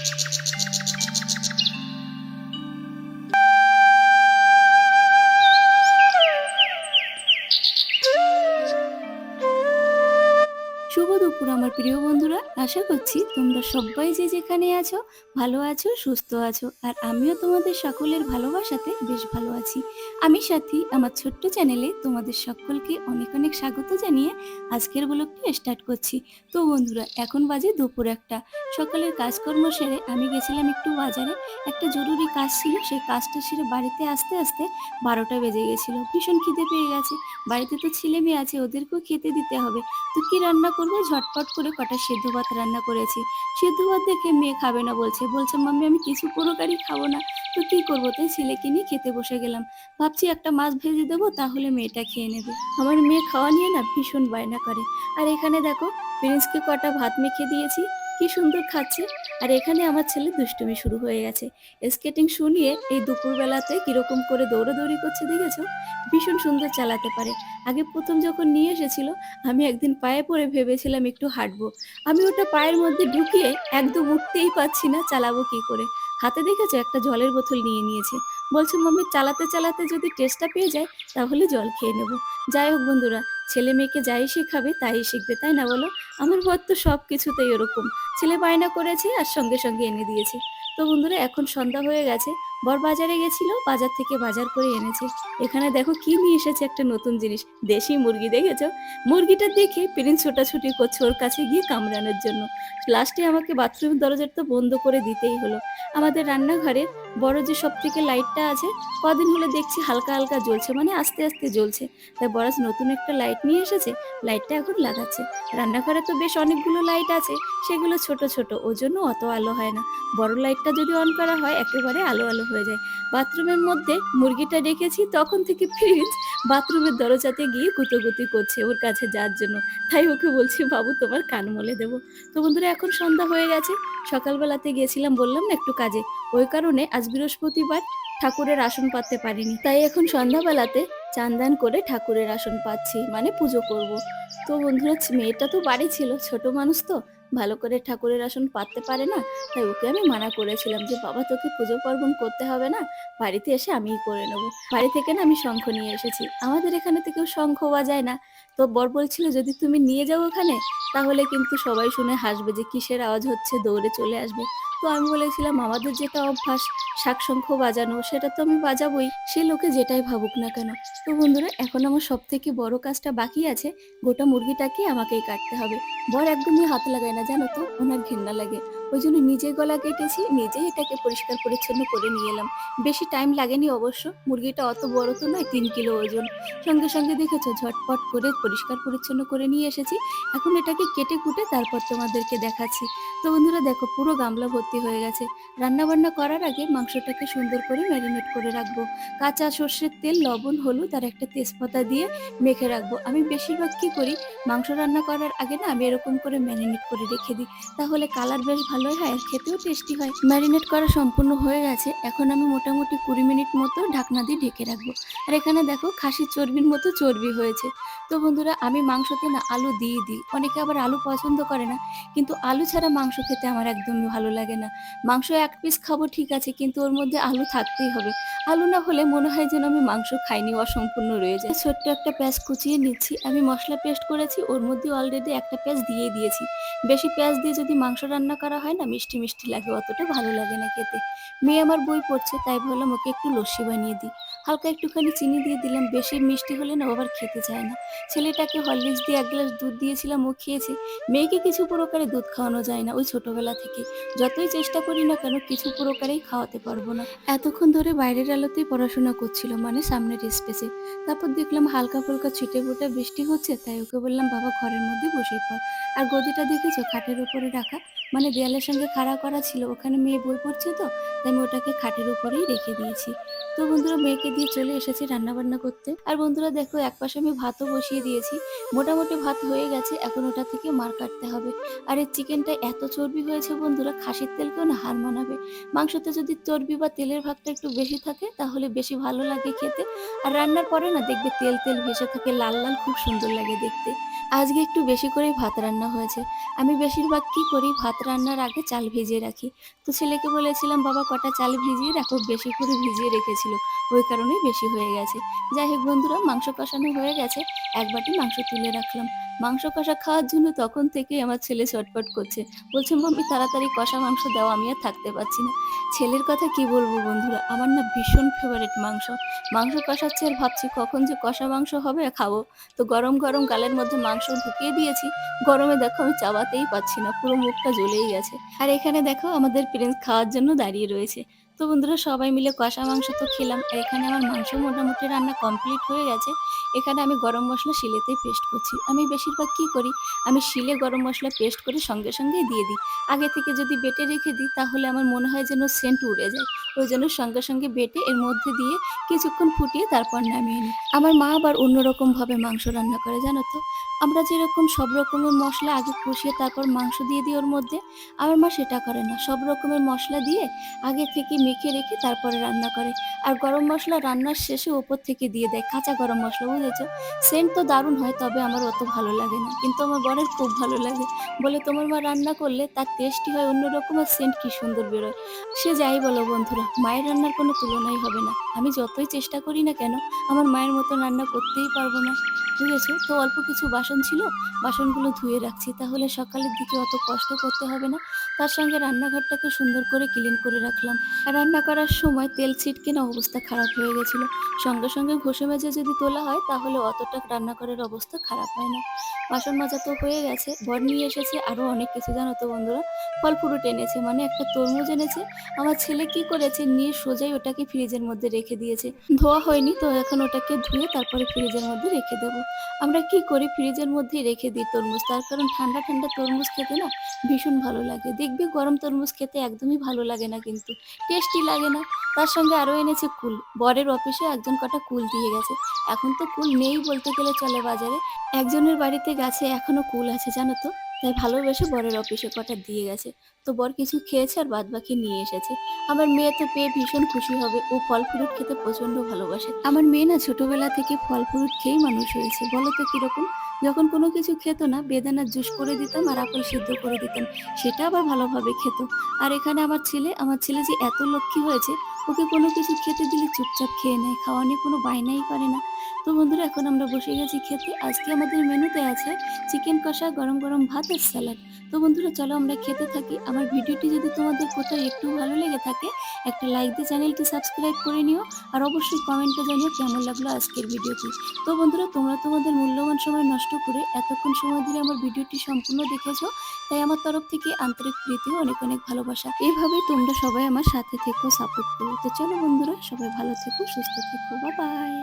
Thank you. আশা করছি তোমরা সবাই যে যেখানে আছো, ভালো আছো, সুস্থ আছো, আর আমিও তোমাদের সকলের ভালোবাসাতে বেশ ভালো আছি। আমি সাথী, আমার ছোট্ট চ্যানেলে তোমাদের সকলকে অনেক অনেক স্বাগত জানিয়ে আজকের ব্লগটি স্টার্ট করছি। তো বন্ধুরা, এখন বাজে দুপুর একটা। সকালের কাজকর্ম সেরে আমি গেছিলাম একটু বাজারে। একটা জরুরি কাজ ছিল, সেই কাজটা সেরে বাড়িতে আসতে আসতে বারোটা বেজে গেছিল। ভীষণ খিদে পেয়ে গেছে। বাড়িতে তো ছেলে মেয়ে আছে, ওদেরকেও খেতে দিতে হবে। তো কি রান্না করব? ঝটপট করে কটা সেদ্ধ রান্না করেছি। সিদ্ধ ভাত দেখে মেয়ে খাবে না বলছে। বলছে, মাম্মি, আমি কিছু পুরোকারই খাব না। তো কি করব? তাই ছেলে কিনে খেতে বসে গেলাম। ভাবছি একটা মাছ ভেজে দেবো, তাহলে মেয়েটা খেয়ে নেবে। আমার মেয়ে খাওয়া নিয়ে না ভীষণ বায়না করে। আর এখানে দেখো, প্রিন্সকে কটা ভাত মেখে দিয়েছি। কি সুন্দর খাচ্ছে। আর এখানে আমার ছেলে দুষ্টুমি শুরু হয়ে গেছে। স্কেটিং শুনিয়ে এই দুপুরবেলাতে কীরকম করে দৌড়াদৌড়ি করছে দেখেছ? ভীষণ সুন্দর চালাতে পারে। আগে প্রথম যখন নিয়ে এসেছিল, আমি একদিন পায়ে পড়ে ভেবেছিলাম একটু হাঁটবো। আমি ওটা পায়ের মধ্যে ঢুকিয়ে একদম উঠতেই পাচ্ছি না, চালাবো কি করে? হাতে দেখেছ একটা জলের বোতল নিয়ে নিয়েছে। বলছে, মাম্মি, চালাতে চালাতে যদি টেস্টটা পেয়ে যায়, তাহলে জল খেয়ে নেব। যাই হোক বন্ধুরা ছেলে মেয়েকে যাই শেখাবে, তাই শিখবে, তাই না বলো? আমার বর তো সব কিছুতেই ওরকম। ছেলে বায়না করেছে আর সঙ্গে সঙ্গে এনে দিয়েছে। তো বন্ধুরা, এখন সন্ধ্যা হয়ে গেছে। বর বাজারে গেছিল, বাজার থেকে বাজার করে এনেছে। এখানে দেখো কি নিয়ে এসেছে একটা নতুন জিনিস, দেশি মুরগি, দেখেছ? মুরগিটা দেখে প্রিন্স ছোটাছুটি করছে ওর কাছে গিয়ে কামড়ানোর জন্য। লাস্টে আমাকে বাথরুম তো বন্ধ করে দিতেই হলো। আমাদের রান্নাঘরের বড় যে সব থেকে লাইটটা আছে, কদিন হলো দেখছি হালকা হালকা জ্বলছে মানে আস্তে আস্তে জ্বলছে। তাই বরস নতুন একটা লাইট নিয়ে এসেছে, লাইটটা এখন লাগাচ্ছে। রান্নাঘরে তো বেশ অনেকগুলো লাইট আছে, সেগুলো ছোট ছোট ওই জন্য অত আলো হয় না। বড় লাইটটা যদি অন করা হয়, একেবারে আলো আলো হয়ে যায়। বাথরুমের মধ্যে মুরগিটা রেখেছি তখন থেকে ফ্রিজ বাথরুমের দরজাতে গিয়ে গুতোগুতি করছে ওর কাছে যাওয়ার জন্য। তাই ওকে বলছি, বাবু, তোমার কান মলে দেবো। তো বন্ধুরা, এখন সন্ধ্যা হয়ে গেছে। সকালবেলাতে গিয়েছিলাম, বললাম না একটু কাজে। ওই কারণে আজ বৃহস্পতিবার ঠাকুরের আসন পাততে পারিনি। তাই এখন সন্ধ্যাবেলাতে চান্দান করে ঠাকুরের আসন পাচ্ছি মানে পুজো করব। তো বন্ধুরা মেয়েটা তো বাড়ি ছিল, ছোট মানুষ তো ভালো করে ঠাকুরের আসন পাততে পারে না, তাই ওকে আমি মানা করেছিলাম যে, বাবা, তোকে পুজো পার্বণ করতে হবে না, বাড়িতে এসে আমিই করে নেব। বাড়ি থেকে না আমি শঙ্খ নিয়ে এসেছি। আমাদের এখানে তো কেউ শঙ্খ যায় না। তো বর বলছিল, যদি তুমি নিয়ে যাও ওখানে, তাহলে কিন্তু সবাই শুনে হাসবে যে, কিসের আওয়াজ হচ্ছে, দৌড়ে চলে আসবে। তো আমি বলেছিলাম, আমাদের যেটা অভ্যাস শাক শঙ্খ বাজানো, সেটা তো আমি বাজাবই। সে লোকে যেটাই ভাবুক না কেন। তো বন্ধুরা, এখন আমার সব থেকে বড় কাজটা বাকি আছে। গোটা মুরগিটাকে আমাকেই কাটতে হবে। বর একদমই হাত লাগায় না, জানো তো? ওনার ঘেন্না লাগে। ওই জন্য নিজে গলা কেটেছি, নিজেই এটাকে পরিষ্কার পরিচ্ছন্ন করে নিয়ে এলাম। বেশি টাইম লাগেনি অবশ্য, মুরগিটা অত বড় তো নয়, তিন কিলো ওজন। সঙ্গে সঙ্গে দেখেছ, ঝটপট করে পরিষ্কার পরিচ্ছন্ন করে নিয়ে এসেছি। এখন এটাকে কেটে কুটে তারপর তোমাদেরকে দেখাচ্ছি। তো বন্ধুরা দেখো, পুরো গামলা ভর্তি হয়ে গেছে। রান্না বান্না করার আগে মাংসটাকে সুন্দর করে ম্যারিনেট করে রাখব। কাঁচা সর্ষের তেল, লবণ, হলুদ আর একটা তেজপাতা দিয়ে মেখে রাখব। আমি বেশিরভাগ কি করি, মাংস রান্না করার আগে না আমি এরকম করে ম্যারিনেট করে রেখে দিই। তাহলে কালার বেশ ভালোই হয়, খেতেও টেস্টি হয়। ম্যারিনেট করা সম্পূর্ণ হয়ে গেছে, এখন আমি মোটামুটি কুড়ি মিনিট মতো ঢাকনা দিয়ে ঢেকে রাখব। আর এখানে দেখো খাসির চর্বির মতো চর্বি হয়েছে। তো বন্ধুরা, আমি মাংসতে না আলু দিয়ে দিই, অনেকে আবার আলু পছন্দ করে না, কিন্তু আলু ছাড়া মাংস খেতে আমার একদমই ভালো লাগে না। মাংস এক পিস খাব ঠিক আছে, কিন্তু ওর মধ্যে আলু থাকতেই হবে। আলু না হলে মনে হয় যেন আমি মাংস খাইনি, অসম্পূর্ণ রয়ে যায়। ছোট্ট একটা পেঁয়াজ কুচিয়ে নিচ্ছি, আমি মশলা পেস্ট করেছি, ওর মধ্যে অলরেডি একটা পেঁয়াজ দিয়ে দিয়েছি। বেশি পেঁয়াজ দিয়ে যদি মাংস রান্না করা হয় না, মিষ্টি মিষ্টি লাগে অতটা, ভালো লাগে না খেতে। মেয়ে আমার বই পড়ছে, তাই ভাবলাম ওকে একটু লস্যি বানিয়ে দিই। হালকা একটুখানি চিনি দিয়ে দিলাম, বেশি মিষ্টি হলে না আবার খেতে চায় না। ছেলেটাকে হরলিক্স দিয়ে এক গ্লাস দুধ দিয়েছিলাম, ও খেয়েছে। মেয়েকে কিছু প্রকারে দুধ খাওয়ানো যায় না ওই ছোটবেলা থেকে। যতই চেষ্টা করি না কেন, কিছু প্রকারেই খাওয়াতে পারব না। এতক্ষণ ধরে বাইরের আলোতেই পড়াশোনা করছিল মানে সামনের স্পেসে। তারপর দেখলাম হালকা ফুলকা ছিটে ফোটা বৃষ্টি হচ্ছে, তাই ওকে বললাম, বাবা, ঘরের মধ্যে বসে পড়। আর গদিটা দেখেছ, খাটের উপরে রাখা মানে দেয়ালের সঙ্গে খাড়া করা ছিল। ওখানে মেয়ে বই পড়ছে তো, তাই আমি ওটাকে খাটের উপরেই রেখে দিয়েছি। তো বন্ধুরা, মেয়েকে দিয়ে চলে এসেছি রান্না বান্না করতে। আর বন্ধুরা, দেখো এক পাশে আমি ভাতও বসিয়ে দিয়েছি। মোটামুটি ভাত হয়ে গেছে, এখন ওটা থেকে মার কাটতে হবে। আর এই চিকেনটা এত চর্বি হয়েছে বন্ধুরা, খাসির তেলকেও না হার মানাবে। মাংসতে যদি চর্বি বা তেলের ভাগটা একটু বেশি থাকে, তাহলে বেশি ভালো লাগে খেতে। আর রান্নার পরে না, দেখবে তেল তেল ভেসে থাকে, লাল লাল, খুব সুন্দর লাগে দেখতে। আজকে একটু বেশি করেই ভাত রান্না হয়েছে। আমি বেশিরভাগ কি করি, ভাত রান্নার আগে চাল ভিজিয়ে রাখি। তো ছেলেকে বলেছিলাম, বাবা, কটা চাল ভিজিয়ে রাখো, বেশি করে ভিজিয়ে রেখেছিল। ওই কারণেই বেশি হয়ে গেছে। যাই হোক বন্ধুরা, মাংস কষানো হয়ে গেছে। এক বাটি মাংস তুলে রাখলাম। মাংস কষা খাওয়ার জন্য তখন থেকেই আমার ছেলে ছটফট করছে। বলছে, মাম্মি, তাড়াতাড়ি কষা মাংস দাও, আমি আর থাকতে পারছি না। ছেলের কথা কি বলব বন্ধুরা? আমার না ভীষণ ফেভারিট মাংস। মাংস কষাচ্ছি আর ভাবছি কখন যে কষা মাংস হবে খাব। তো গরম গরম গালের মধ্যে মাংস ঢুকিয়ে দিয়েছি। গরমে দেখো আমি চাবাতেই পাচ্ছি না, পুরো মুখটা জ্বলেই গেছে। আর এখানে দেখো আমাদের প্রিন্স খাওয়ার জন্য দাঁড়িয়ে রয়েছে। তো বন্ধুরা সবাই মিলে কষা মাংস তো খেলাম, আর এখানে আমার মাংস মোটামুটি রান্না কমপ্লিট হয়ে গেছে। এখানে আমি গরম মশলা শিলেতেই পেস্ট করছি। আমি বেশিরভাগ কি করি? আমি শিলে গরম মশলা পেস্ট করে সঙ্গে সঙ্গেই দিয়ে দিই। আগে থেকে যদি বেটে রেখে দিই, তাহলে আমার মনে হয় যেন সেন্ট উড়ে যায়। ওই জন্য সঙ্গে সঙ্গে বেটে এর মধ্যে দিয়ে কিছুক্ষণ ফুটিয়ে তারপর নামিয়ে নিই। আমার মা আবার অন্যরকম ভাবে মাংস রান্না করে, জানো তো। আমরা যেরকম সব রকমের মশলা আগে কষিয়ে তারপর মাংস দিয়ে দিই ওর মধ্যে, আমার মা সেটা করে না। সব রকমের মশলা দিয়ে আগে থেকে মেখে রেখে তারপরে রান্না করে। আর গরম মশলা রান্নার শেষে ওপর থেকে দিয়ে দেয়, কাঁচা গরম মশলা, বুঝেছ? সেন্ট তো দারুণ হয়, তবে আমার অত ভালো লাগে না। কিন্তু আমার বরের খুব ভালো লাগে। বলে, তোমার মা রান্না করলে তার টেস্টি হয় অন্যরকম আর সেন্ট কি সুন্দর বেরোয়। সে যাই বলো বন্ধুরা। মায়ের রান্নার কোনো তুলনাই হবে না। আমি যতই চেষ্টা করি না কেন, আমার মায়ের মতো রান্না করতেই পারব না। বুঝেছ? তো অল্প কিছু বাসন ছিল, বাসনগুলো ধুয়ে রাখছি। তাহলে সকালের দিকে অত কষ্ট করতে হবে না। তার সঙ্গে রান্নাঘরটাকে সুন্দর করে ক্লিন করে রাখলাম। রান্না করার সময় তেল ছিটকে না অবস্থা খারাপ হয়ে গেছিল। সঙ্গে সঙ্গে ঘষে মেজে যদি তোলা হয়, তাহলে অতটা রান্নাঘরের অবস্থা খারাপ হয় না। বাসন মাজা তো হয়ে গেছে, বর নিয়ে এসেছে আরও অনেক কিছু জানো তো বন্ধুরা। ফল ফ্রুট এনেছে মানে একটা তরমুজ এনেছে। আমার ছেলে কি করেছে নিয়ে সোজাই ওটাকে ফ্রিজের মধ্যে রেখে দিয়েছে। ধোয়া হয়নি, তো এখন ওটাকে ধুয়ে তারপরে ফ্রিজের মধ্যে রেখে দেবো। আমরা কি করি? ফ্রিজের মধ্যেই রেখে দিই তরমুজ। তার কারণ ঠান্ডা ঠান্ডা তরমুজ খেতে না ভীষণ ভালো লাগে। দেখবি গরম তরমুজ খেতে একদমই ভালো লাগে না কিন্তু। টেস্টি লাগে না। তার সঙ্গে আরও এনেছে কুল। বরের অফিসে একজন কটা কুল দিয়ে গেছে। এখন তো কুল নেই বলতে গেলে চলে বাজারে। একজনের বাড়িতে গাছে এখনও কুল আছে, জানো তো? তাই ভালোবেসে বরের অফিসে কটা দিয়ে গেছে। তো বর কিছু খেয়েছে আর বাদ বাকি নিয়ে এসেছে। আমার মেয়ে তো পেয়ে ভীষণ খুশি হবে। ও ফল ফ্রুট খেতে প্রচণ্ড ভালোবাসে। আমার মেয়ে না ছোটবেলা থেকে ফল ফ্রুট খেয়েই মানুষ হয়েছে। বলো তো কীরকম? যখন কোনো কিছু খেত না, বেদানার জুস করে দিতাম আর আপেল সিদ্ধ করে দিতাম সেটা আবার ভালোভাবে খেত। আর এখানে আমার ছেলে আমার ছেলে যে এত লক্ষ্মী হয়েছে, ওকে কোনো কিছু খেতে দিলে চুপচাপ খেয়ে নেয়। খাওয়া নিয়ে কোনো বায়নাই করে না। তো বন্ধুরা, এখন আমরা বসে গেছি খেতে। আজকে আমাদের মেনুতে আছে চিকেন কষা, গরম গরম ভাত আর স্যালাড। তো বন্ধুরা, চলো আমরা খেতে থাকি। আমার ভিডিওটি যদি তোমাদের কোথাও একটু ভালো লেগে থাকে, একটা লাইক দিয়ে চ্যানেলটি সাবস্ক্রাইব করে নিও আর অবশ্যই কমেন্টে জানিও কেমন লাগল আজকের ভিডিওটি। তো বন্ধুরা, তোমরা তোমাদের মূল্যবান সময় নষ্ট করে এতক্ষণ সময় ধরে আমার ভিডিওটি সম্পূর্ণ দেখেছ, তাই আমার তরফ থেকে আন্তরিক প্রীতি অনেক অনেক ভালোবাসা। এইভাবেই তোমরা সবাই আমার সাথে থেকো সাপোর্ট করো। তো চলো বন্ধুরা, সবাই ভালো থেকো, সুস্থ থেকো। বা বাই